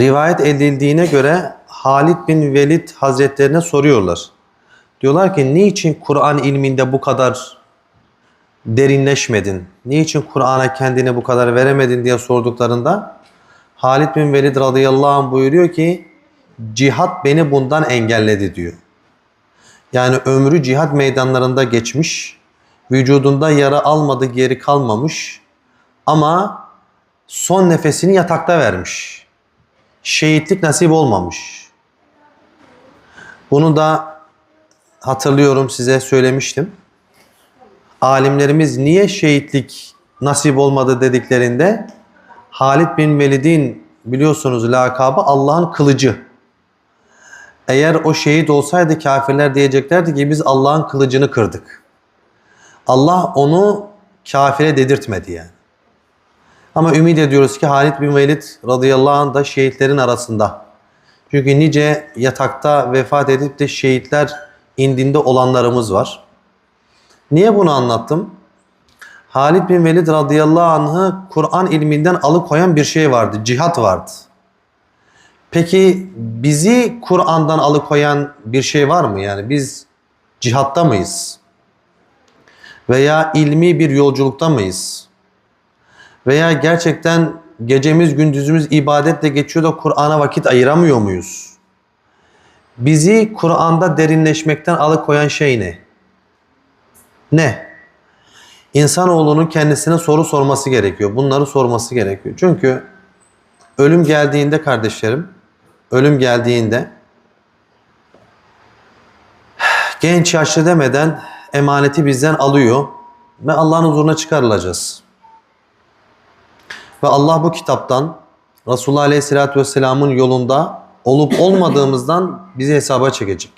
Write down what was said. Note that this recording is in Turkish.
rivayet edildiğine göre Halid bin Velid Hazretlerine soruyorlar. Diyorlar ki niçin Kur'an ilminde bu kadar derinleşmedin? Niçin Kur'an'a kendini bu kadar veremedin diye sorduklarında Halid bin Velid radıyallahu anh buyuruyor ki cihat beni bundan engelledi diyor. Yani ömrü cihat meydanlarında geçmiş, vücudunda yara almadı geri kalmamış ama son nefesini yatakta vermiş. Şehitlik nasip olmamış. Bunu da hatırlıyorum size söylemiştim. Alimlerimiz niye şehitlik nasip olmadı dediklerinde Halid bin Velid'in biliyorsunuz lakabı Allah'ın kılıcı. Eğer o şehit olsaydı kafirler diyeceklerdi ki biz Allah'ın kılıcını kırdık. Allah onu kafire dedirtmedi yani. Ama ümit ediyoruz ki Halid bin Velid radıyallahu anh da şehitlerin arasında. Çünkü nice yatakta vefat edip de şehitler indinde olanlarımız var. Niye bunu anlattım? Halid bin Velid radıyallahu anh'ı Kur'an ilminden alıkoyan bir şey vardı. Cihat vardı. Peki bizi Kur'an'dan alıkoyan bir şey var mı? Yani biz cihatta mıyız? Veya ilmi bir yolculukta mıyız? Veya gerçekten gecemiz gündüzümüz ibadetle geçiyor da Kur'an'a vakit ayıramıyor muyuz? Bizi Kur'an'da derinleşmekten alıkoyan şey ne? Ne? İnsanoğlunun kendisine soru sorması gerekiyor. Bunları sorması gerekiyor. Çünkü ölüm geldiğinde kardeşlerim, ölüm geldiğinde genç yaşlı demeden emaneti bizden alıyor ve Allah'ın huzuruna çıkarılacağız. Ve Allah bu kitaptan Resulullah Aleyhisselatü Vesselam'ın yolunda olup olmadığımızdan bizi hesaba çekecek.